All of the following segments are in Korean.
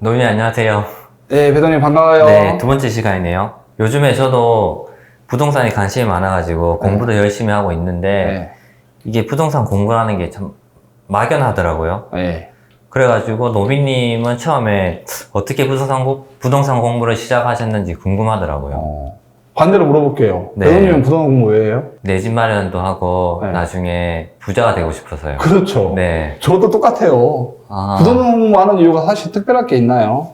노인이 안녕하세요. 네, 배동님 반가워요. 네, 두 번째 시간이네요. 요즘에 저도 부동산에 관심이 많아가지고 공부도 열심히 하고 있는데 네. 이게 부동산 공부라는 게 참 막연하더라고요. 네. 그래가지고 노비님은 처음에 어떻게 부동산, 공- 부동산 공부를 시작하셨는지 궁금하더라고요. 어, 반대로 물어볼게요. 네. 배동님은 부동산 공부 왜 해요? 내 집 마련도 하고 네. 나중에 부자가 되고 싶어서요. 그렇죠. 네. 저도 똑같아요. 아, 부동산 공부하는 이유가 사실 특별할 게 있나요?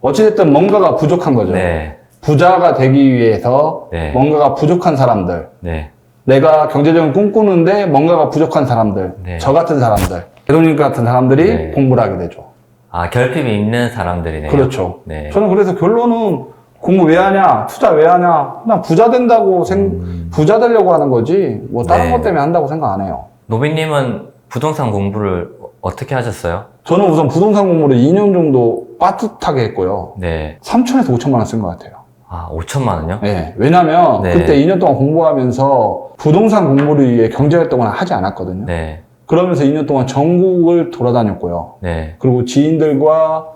어찌됐든 뭔가가 부족한 거죠. 네. 부자가 되기 위해서 네. 뭔가가 부족한 사람들, 네. 내가 경제적인 꿈꾸는데 뭔가가 부족한 사람들, 네. 저 같은 사람들, 배동님 같은 사람들이 네. 공부를 하게 되죠. 아, 결핍이 있는 사람들이네요. 그렇죠. 네. 저는 그래서 결론은 공부 왜 하냐, 투자 왜 하냐, 그냥 부자 된다고 생, 음. 부자 되려고 하는 거지, 뭐 다른 네. 것 때문에 한다고 생각 안 해요. 노비님은 부동산 공부를 어떻게 하셨어요? 저는 우선 부동산 공부를 2년 정도 빠듯하게 했고요. 네. 3천에서 5천만 원 쓴 것 같아요. 아, 5천만 원요? 네. 왜냐면 네. 그때 2년 동안 공부하면서 부동산 공부를 위해 경제활동을 하지 않았거든요. 네. 그러면서 2년 동안 전국을 돌아다녔고요. 네. 그리고 지인들과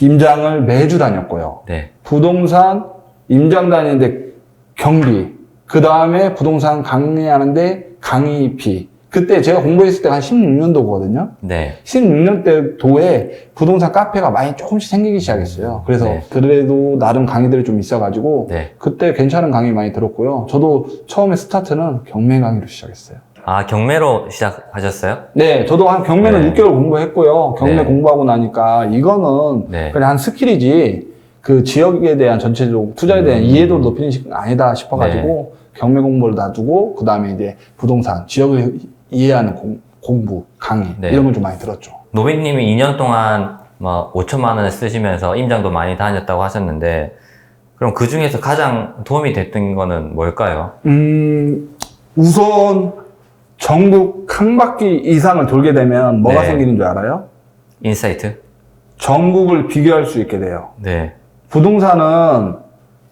임장을 매주 다녔고요. 네. 부동산 임장 다니는데 경비, 그 다음에 부동산 강의하는데 강의비. 그때 제가 공부했을 때가 한 16년도거든요. 네. 16년 때 도에 부동산 카페가 많이 조금씩 생기기 시작했어요. 그래서 네. 그래도 나름 강의들이 좀 있어가지고 네. 그때 괜찮은 강의 많이 들었고요. 저도 처음에 스타트는 경매 강의로 시작했어요. 아, 경매로 시작하셨어요? 네, 저도 한 경매는 네. 6개월 공부했고요. 경매 네. 공부하고 나니까 이거는 네. 그냥 한 스킬이지 그 지역에 대한 전체적으로 투자에 대한 음. 이해도를 높이는 식 아니다 싶어가지고 경매 공부를 놔두고 그 다음에 이제 부동산 지역을 이해하는 공, 공부 강의 네. 이런 걸 좀 많이 들었죠. 노비님이 2년 동안 뭐 5천만 원을 쓰시면서 임장도 많이 다녔다고 하셨는데 그럼 그 중에서 가장 도움이 됐던 거는 뭘까요? 음, 우선 전국 한 바퀴 이상을 돌게 되면 뭐가 네. 생기는 줄 알아요? 인사이트? 전국을 비교할 수 있게 돼요. 네. 부동산은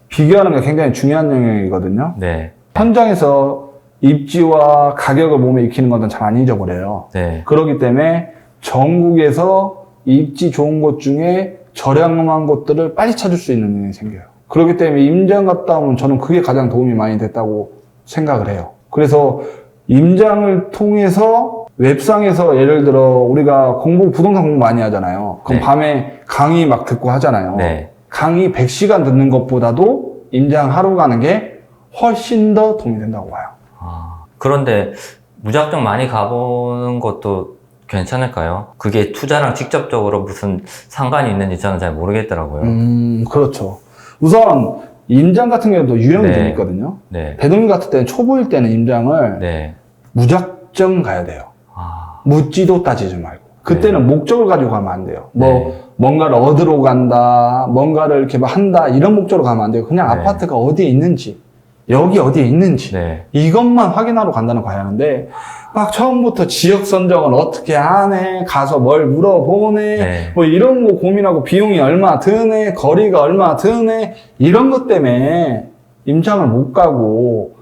비교하는 게 굉장히 중요한 영역이거든요. 네. 현장에서 입지와 가격을 몸에 익히는 건 잘 안 잊어버려요. 네. 그렇기 때문에 전국에서 입지 좋은 곳 중에 저렴한 곳들을 빨리 찾을 수 있는 능력이 생겨요. 그렇기 때문에 임장 갔다 오면 저는 그게 가장 도움이 많이 됐다고 생각을 해요. 그래서 임장을 통해서 웹상에서 예를 들어 우리가 공부, 부동산 공부 많이 하잖아요. 그럼 네. 밤에 강의 막 듣고 하잖아요. 네. 강의 100시간 듣는 것보다도 임장 하루 가는 게 훨씬 더 도움이 된다고 봐요. 아, 그런데 무작정 많이 가보는 것도 괜찮을까요? 그게 투자랑 직접적으로 무슨 상관이 있는지 저는 잘 모르겠더라고요. 음, 그렇죠. 우선 임장 같은 경우도 유형이 네. 좀 있거든요. 네. 배동님 같을 때는 초보일 때는 임장을 네. 무작정 가야 돼요. 아, 묻지도 따지지 말고. 그때는 목적을 가지고 가면 안 돼요. 뭐 네. 뭔가를 얻으러 간다, 뭔가를 이렇게 막 한다 이런 목적으로 가면 안 돼요. 그냥 네. 아파트가 어디에 있는지, 여기 어디에 있는지 네. 이것만 확인하러 간다는 거 가야 하는데 막 처음부터 지역 선정은 어떻게 하네, 가서 뭘 물어보네, 네. 뭐 이런 거 고민하고 비용이 얼마 드네, 거리가 얼마 드네 이런 것 때문에 임장을 못 가고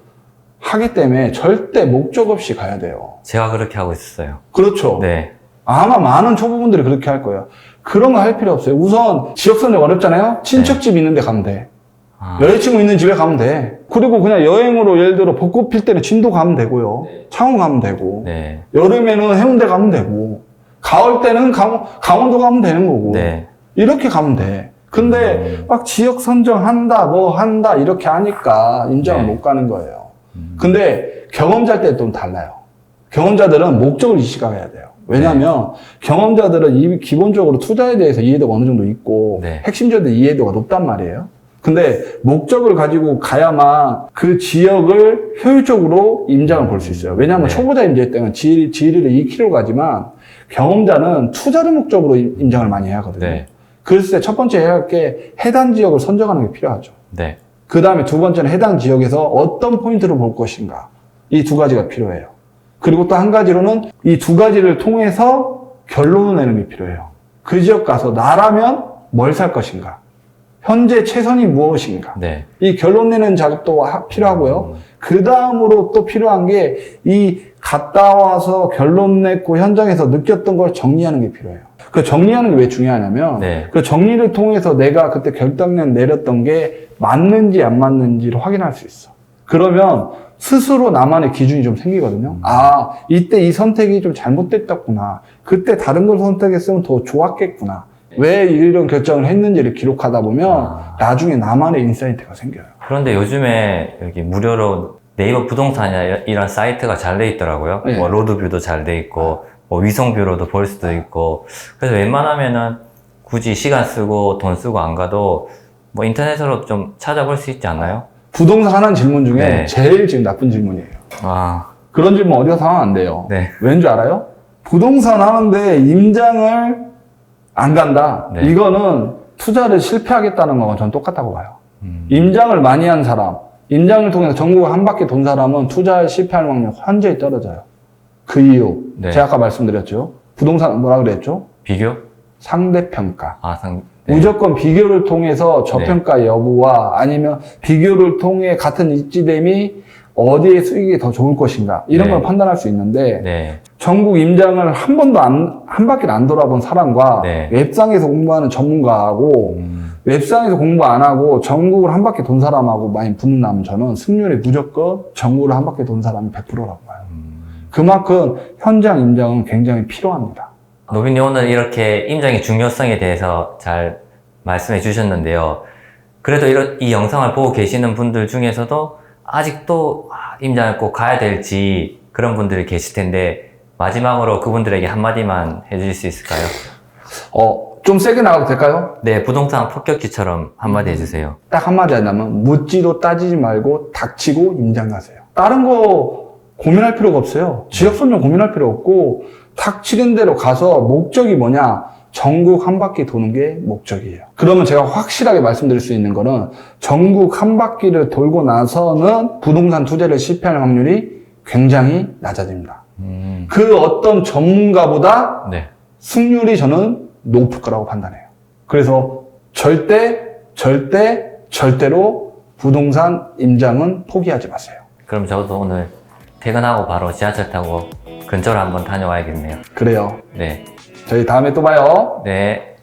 하기 때문에 절대 목적 없이 가야 돼요. 제가 그렇게 하고 있었어요. 그렇죠. 네. 아마 많은 초보분들이 그렇게 할 거예요. 그런 거 할 필요 없어요. 우선 지역 선정 어렵잖아요. 친척집 있는 데 가면 돼. 아, 여자친구 있는 집에 가면 돼. 그리고 그냥 여행으로 예를 들어 벚꽃 필 때는 진도 가면 되고요. 창원 가면 되고. 네. 여름에는 해운대 가면 되고. 가을 때는 강, 강원도 가면 되는 거고. 네. 이렇게 가면 돼. 근데 음. 막 지역 선정한다, 뭐 한다, 이렇게 하니까 인정을 네. 못 가는 거예요. 음. 근데 경험자일 때좀 달라요. 경험자들은 목적을 이식해야 돼요. 왜냐하면 경험자들은 이 기본적으로 투자에 대해서 이해도가 어느 정도 있고 네. 핵심적인 이해도가 높단 말이에요. 근데 목적을 가지고 가야만 그 지역을 효율적으로 임장을 볼수 있어요. 왜냐하면 네. 초보자 임장 때는 지리, 지리를 익히려 가지만 경험자는 투자를 목적으로 임- 임장을 많이 해야 하거든요. 네. 그랬을 때 첫 번째 해야 할 게 해당 지역을 선정하는 게 필요하죠. 네. 그 다음에 두 번째는 해당 지역에서 어떤 포인트를 볼 것인가. 이 두 가지가 필요해요. 그리고 또 한 가지로는 이 두 가지를 통해서 결론을 내는 게 필요해요. 그 지역 가서 나라면 뭘 살 것인가. 현재 최선이 무엇인가. 네. 이 결론 내는 작업도 하- 필요하고요. 음. 그 다음으로 또 필요한 게 이 갔다 와서 결론 냈고 현장에서 느꼈던 걸 정리하는 게 필요해요. 그 정리하는 게 왜 중요하냐면 네. 그 정리를 통해서 내가 그때 결단력 내렸던 게 맞는지 안 맞는지를 확인할 수 있어. 그러면 스스로 나만의 기준이 좀 생기거든요. 아, 이때 이 선택이 좀 잘못됐었구나. 그때 다른 걸 선택했으면 더 좋았겠구나. 왜 이런 결정을 했는지를 기록하다 보면 아. 나중에 나만의 인사이트가 생겨요. 그런데 요즘에 여기 무료로 네이버 부동산이나 이런- 사이트가 잘 돼 있더라고요. 네. 뭐 로드뷰도 잘 돼 있고, 뭐 위성뷰로도 볼 수도 있고. 그래서 웬만하면은 굳이 시간 쓰고 돈 쓰고 안 가도 뭐 인터넷으로 좀 찾아볼 수 있지 않나요? 부동산 하는 질문 중에 네. 제일 지금 나쁜 질문이에요. 아, 그런 질문 어디서 하면 안 돼요. 네. 왠줄 알아요? 부동산 하는데 임장을 안 간다. 네. 이거는 투자를 실패하겠다는 거와 전 똑같다고 봐요. 음. 임장을 많이 한 사람, 임장을 통해서 전국을 한 바퀴 돈 사람은 투자에 실패할 확률이 현저히 떨어져요. 그 이유, 네. 제가 아까 말씀드렸죠. 부동산 뭐라 그랬죠? 비교? 상대평가. 아, 상, 네. 무조건 비교를 통해서 저평가 여부와 아니면 비교를 통해 같은 입지됨이 어디에 수익이 더 좋을 것인가 이런 네. 걸 판단할 수 있는데 네. 전국 임장을 한 번도 안, 한 바퀴를 안 돌아본 사람과 네. 웹상에서 공부하는 전문가하고 음, 웹상에서 공부 안 하고 전국을 한 바퀴 돈 사람하고 많이 붙는다면 저는 승률이 무조건 전국을 한 바퀴 돈 사람이 100%라고 봐요. 음. 그만큼 현장 임장은 굉장히 필요합니다. 노빈이 오늘 이렇게 임장의 중요성에 대해서 잘 말씀해 주셨는데요. 그래도 이런, 이 영상을 보고 계시는 분들 중에서도 아직도 아, 임장을 꼭 가야 될지 그런 분들이 계실 텐데 마지막으로 그분들에게 한마디만 해주실 수 있을까요? 어, 좀 세게 나가도 될까요? 네, 부동산 폭격기처럼 한마디 해주세요. 딱 한마디 하자면 묻지도 따지지 말고 닥치고 임장 가세요. 다른 거 고민할 필요가 없어요. 지역 선정 고민할 필요 없고 닥치는 대로 가서 목적이 뭐냐? 전국 한 바퀴 도는 게 목적이에요. 그러면 제가 확실하게 말씀드릴 수 있는 거는 전국 한 바퀴를 돌고 나서는 부동산 투자를 실패할 확률이 굉장히 낮아집니다. 음, 그 어떤 전문가보다 네. 승률이 저는 높을 거라고 판단해요. 그래서 절대, 절대, 절대로 부동산 임장은 포기하지 마세요. 그럼 저도 오늘 퇴근하고 바로 지하철 타고 근처로 한번 다녀와야겠네요. 그래요. 네. 저희 다음에 또 봐요. 네.